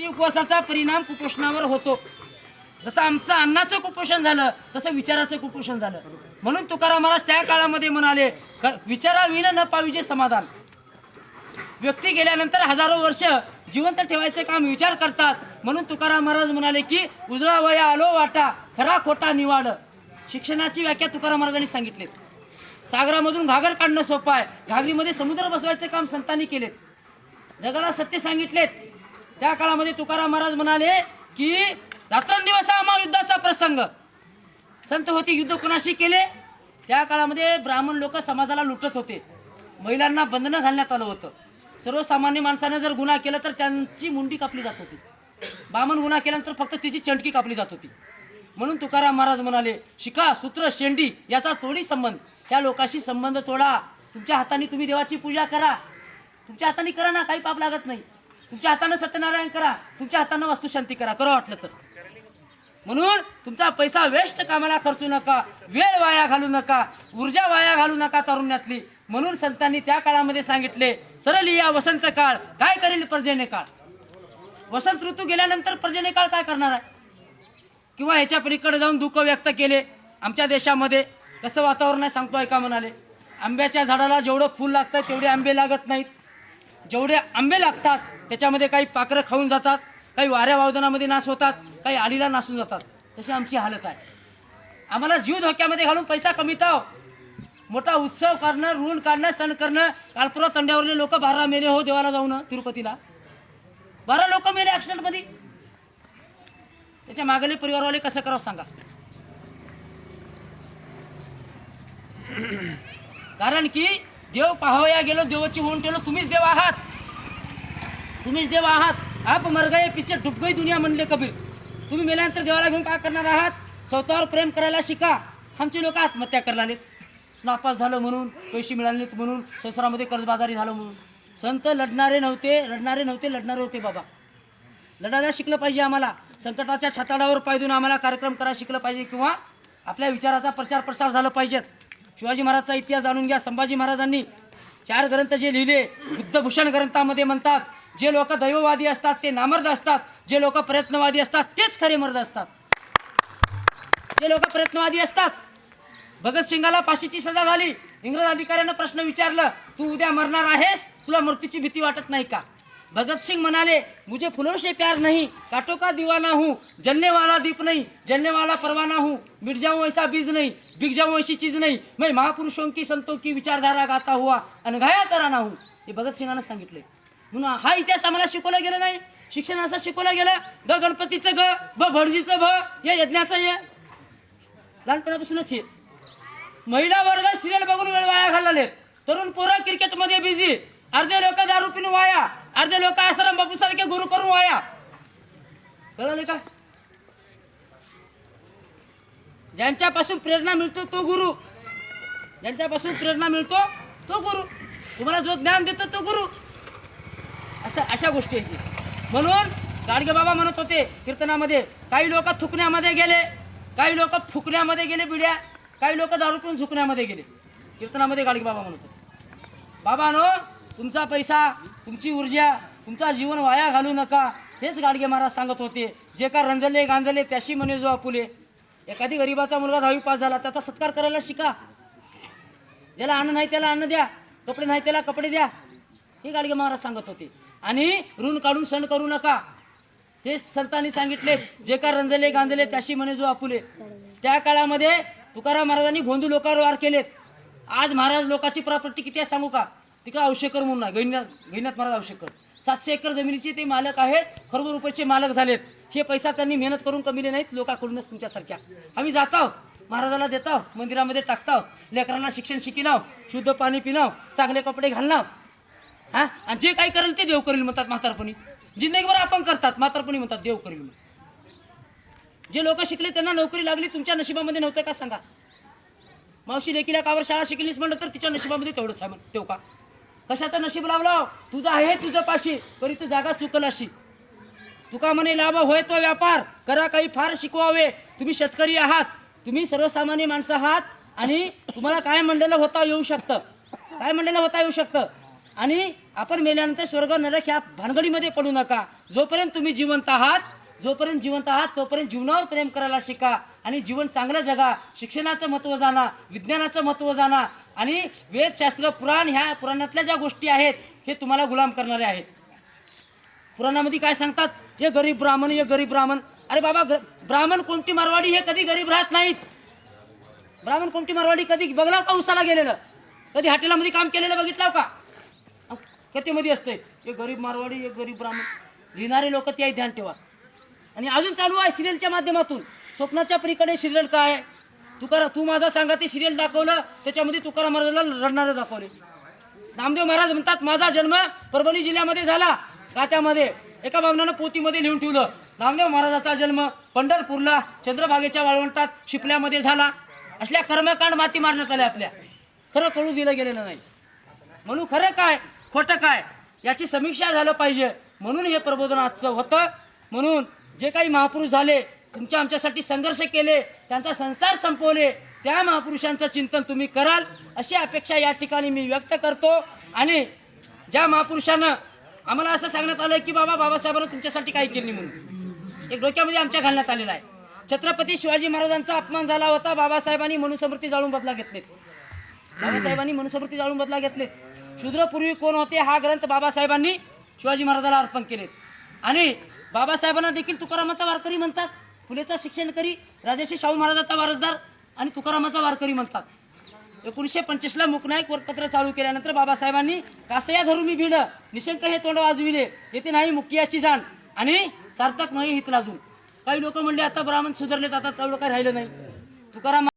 ती उपवासाचा परिणाम कुपोषणावर होतो. जसं आमचं अन्नाचं कुपोषण झालं तसं विचाराचं कुपोषण झालं. म्हणून तुकाराम महाराज त्या काळामध्ये म्हणाले क- विचाराविन न पाहिजे समाधान. व्यक्ती गेल्यानंतर हजारो वर्ष जिवंत ठेवायचे काम विचार करतात. म्हणून तुकाराम महाराज म्हणाले की उजळा वया आलो वाटा खरा खोटा निवाड. शिक्षणाची व्याख्या तुकाराम महाराजांनी सांगितली. सागरामधून घागर काढणं सोपं आहे. घागरीमध्ये समुद्र बसवायचे काम संतांनी केलेत. जगाला सत्य सांगितलेत. त्या काळामध्ये तुकाराम महाराज म्हणाले की रात्रंदिवस हा महायुद्धाचा प्रसंग. संत होते युद्ध कोणाशी केले? त्या काळामध्ये ब्राह्मण लोक समाजाला लुटत होते. महिलांना बंधनं घालण्यात आलं होतं. सर्वसामान्य माणसाने जर गुन्हा केला तर त्यांची मुंडी कापली जात होती. बामण गुन्हा केल्यानंतर फक्त तिची चंटकी कापली जात होती. म्हणून तुकाराम महाराज म्हणाले शिका सूत्र शेंडी याचा थोडी संबंध. त्या लोकांशी संबंध तोडा. तुमच्या हाताने तुम्ही देवाची पूजा करा. तुमच्या हाताने करा ना काही पाप लागत नाही. तुमच्या हातानं सत्यनारायण करा तुमच्या हातानं वास्तुशांती करा करा वाटलं तर. म्हणून तुमचा पैसा वेस्ट कामाला खर्चू नका वेळ वाया घालू नका ऊर्जा वाया घालू नका तारुण्यातली. म्हणून संतांनी त्या काळामध्ये सांगितले सरळ या वसंत काळ काय करेल पर्जन्य काळ वसंत ऋतू गेल्यानंतर पर्जन्य काळ काय करणार आहे? किंवा ह्याच्या पलीकडे जाऊन दुःख व्यक्त केले आमच्या देशामध्ये कसं वातावरण आहे सांगतो ऐका म्हणाले? आंब्याच्या झाडाला जेवढं फूल लागतं तेवढे आंबे लागत नाहीत. जेवढे आंबे लागतात त्याच्यामध्ये काही पाखरं खाऊन जातात काही वाऱ्या वावदनामध्ये नाश होतात काही आडीला नासून जातात. तशी आमची हालत आहे. आम्हाला जीव धोक्यामध्ये घालून पैसा कमीताव हो. मोठा उत्सव करणं ऋण काढणं सण करणं कालपुरा तंड्यावरले लोक बारा मेले हो देवाला जाऊन तिरुपतीला. बारा लोक मेले ॲक्सिडेंटमध्ये त्याच्या मागले परिवारवाले कसं करावं सांगा. कारण की देव पाहावया गेलो देवाची होऊन ठेवलं तुम्हीच देव आहात. तुम्हीच देव आहात. आप मर पिक्चर डुबगई दुनिया म्हणले कबीर तुम्ही मेल्यानंतर देवाला घेऊन काय करणार आहात? स्वतःवर प्रेम करायला शिका. आमचे लोक आत्महत्या करलालेत नापास झालं म्हणून पैसे मिळाले नाहीत म्हणून संसारामध्ये कर्जबाजारी झालं म्हणून. संत लढणारे नव्हते लढणारे नव्हते लढणारे होते बाबा. लढायला शिकलं पाहिजे आम्हाला. संकटाच्या छाताडावर पायदून आम्हाला कार्यक्रम करायला शिकलं पाहिजे किंवा आपल्या विचाराचा प्रचार प्रसार झाला पाहिजेत. शिवाजी महाराजचा इतिहास जाणून घ्या. संभाजी महाराजांनी चार ग्रंथ जे लिहिले बुद्धभूषण ग्रंथामध्ये म्हणतात जे लोक दैववादी असतात ते नामर्द असतात जे लोक प्रयत्नवादी असतात तेच खरे मर्द असतात. जे लोक प्रयत्नवादी असतात भगतसिंगाला फाशीची सजा झाली. इंग्रज अधिकाऱ्यानं प्रश्न विचारलं तू उद्या मरणार आहेस? तुला मृत्यूची भीती वाटत नाही का? भगतसिंग म्हणाले मुझे फुलों से प्यार नहीं काटो का दीवाना हूँ जलने वाला दीप नहीं जलने वाला परवाना हूँ मिट जाऊँ ऐसा बीज नहीं बिक जाऊँ ऐसी चीज नहीं मैं महापुरुषों की संतों की विचारधारा गाता हुआ अनघाया तराना हूँ। हे भगतसिंगानं सांगितले. म्हणून हा इतिहास आम्हाला शिकवला गेला नाही. शिक्षण असं शिकवलं गेलं ग गणपतीचं ग ब भटजीचं भ या यज्ञाचं ये. लहानपणापासूनच हे. महिला वर्ग सिरियल बघून वेळ वाया घालले तरुण पोरं क्रिकेटमध्ये बिझी अर्धे लोक दारू पिऊन वाया. अर्धे लोक आश्रम बापू सारखे गुरु करून वाया. कळले का? ज्यांच्यापासून प्रेरणा मिळतो तो गुरु. ज्यांच्यापासून प्रेरणा मिळतो तो गुरु. तुम्हाला जो ज्ञान देतो तो गुरु. असं अशा गोष्टी आहेत. म्हणून गाडगे बाबा म्हणत होते कीर्तनामध्ये काही लोक थुकण्यामध्ये गेले काही लोक फुकण्यामध्ये गेले बिड्या काही लोक दारू पिऊन झुकण्यामध्ये गेले. कीर्तनामध्ये गाडगे बाबा म्हणत होते. बाबानो तुमचा पैसा तुमची ऊर्जा तुमचा जीवन वाया घालू नका. हेच गाडगे महाराज सांगत होते. जे का रंजले गांजले त्याशी म्हणे जो आपुले. एखादी गरीबाचा मुलगा दहावी पास झाला त्याचा सत्कार करायला शिका. ज्याला अन्न नाही त्याला अन्न द्या. कपडे नाही त्याला कपडे द्या. हे गाडगे महाराज सांगत होते. आणि ऋण काढून सण करू नका. हे संतांनी सांगितले. जे का रंजले गांजले त्याशी म्हणे जो आपुले. त्या काळामध्ये तुकाराम महाराजांनी भोंदू लोकांवर वार केलेत. आज महाराज लोकांची प्रॉपर्टी किती आहे सांगू का? तिकडे औषेकर म्हणून आहे गैन्यात गैन्यात महाराज औषेकर सातशे एकर जमिनीचे ते मालक आहेत खरोबर रुपयाचे मालक झालेत. हे पैसा त्यांनी मेहनत करून कमिले नाहीत लोकांकडूनच तुमच्यासारख्या. आम्ही जातो महाराजाला देतो मंदिरामध्ये टाकतो लेकरांना शिक्षण शिकिनाव शुद्ध पाणी पिनाव चांगले कपडे घालणार हा? आणि जे काही करेल ते देव करेल म्हणतात म्हातारपणी. जिंदगीभर आपण करतात म्हातारपणी म्हणतात देव करेल जे लोक शिकले त्यांना नोकरी लागली तुमच्या नशिबामध्ये नव्हतं का सांगा? मावशी लेकीला कावर शाळा शिकलीस म्हणलं तर तिच्या नशिबामध्ये तेवढंच आहे म्हण तेव का? कशाचं नशीब लावला? तुझं आहे तुझं पाशी तरी तू जागा चुकलाशी तुका म्हणे लाभ होय तो व्यापार. करा काही फार शिकवावे. तुम्ही शेतकरी आहात. तुम्ही सर्वसामान्य माणसं आहात आणि तुम्हाला काय म्हणलेलं होता येऊ शकतं. काय म्हणलेलं होता येऊ शकतं? आणि आपण मेल्यानंतर स्वर्ग नरक ह्या भानगडीमध्ये पडू नका. जोपर्यंत तुम्ही जिवंत आहात जोपर्यंत जिवंत आहात तोपर्यंत जीवनावर प्रेम करायला शिका. आणि जीवन चांगलं जगा. शिक्षणाचं महत्त्व जाणा विज्ञानाचं महत्त्व जाणा. आणि वेदशास्त्र पुराण ह्या पुराणातल्या ज्या गोष्टी आहेत हे तुम्हाला गुलाम करणारे आहेत. पुराणामध्ये काय सांगतात? हे गरीब ब्राह्मण हे गरीब ब्राह्मण. अरे बाबा ग- ब्राह्मण कोणती मारवाडी? हे कधी गरीब राहत नाहीत. ब्राह्मण कोणती मारवाडी? कधी बघला का उसाला गेलेलं? कधी हॉटेलामध्ये काम केलेलं बघितलं का? कथेमध्ये असते हे गरीब मारवाडी हे गरीब ब्राह्मण. लिहिणारे लोक ते ध्यान ठेवा. आणि अजून चालू आहे सिरियलच्या माध्यमातून. स्वप्नाच्या परीकडे सिरियल काय? तुकारा तू माझा सांगा ते सिरियल दाखवलं त्याच्यामध्ये तुकाराम महाराजाला रडणारं दाखवले. नामदेव महाराज म्हणतात माझा जन्म परभणी जिल्ह्यामध्ये झाला. गात्यामध्ये एका बामणानं पोतीमध्ये लिहून ठेवलं. नामदेव महाराजाचा जन्म पंढरपूरला चंद्रभागेच्या वाळवंटात शिपल्यामध्ये झाला. असल्या कर्मकांड माती मारण्यात आल्या आपल्या. खरं कळू दिलं गेलेलं नाही. म्हणून खरं काय खोटं काय याची समीक्षा झालं पाहिजे. म्हणून हे प्रबोधन आजचं होतं. म्हणून जे काही महापुरुष झाले तुमच्या आमच्यासाठी संघर्ष केले त्यांचा संसार संपवले त्या महापुरुषांचं चिंतन तुम्ही कराल अशी अपेक्षा या ठिकाणी मी व्यक्त करतो. आणि ज्या महापुरुषानं आम्हाला असं सांगण्यात आलं की बाबा बाबासाहेबांना तुमच्यासाठी काही केली म्हणून. एक डोक्यामध्ये आमच्या घालण्यात आलेला आहे. छत्रपती शिवाजी महाराजांचा अपमान झाला होता बाबासाहेबांनी मनुस्मृती जाळून बदला घेतले बाबासाहेबांनी मनुस्मृती जाळून बदला घेतले शूद्रपूर्वी कोण होते हा ग्रंथ बाबासाहेबांनी शिवाजी महाराजाला अर्पण केले आणि बाबासाहेबांना देखील तुकारामाचा वारकरी म्हणतात. फुलेचा शिक्षणकरी राजर्षी शाहू महाराजाचा वारसदार आणि तुकारामाचा वारकरी म्हणतात. एकोणीसशे पंचवीसला मुकनायक वरपत्र चालू केल्यानंतर बाबासाहेबांनी कासया धरून मी भिड निशंक हे तोंड वाजविले येथे नाही मुखियाची जाण आणि सार्थक नाही हित लाजून काही लोक म्हणले आता ब्राह्मण सुधारलेत आता तेवढं काही राहिलं नाही. तुकाराम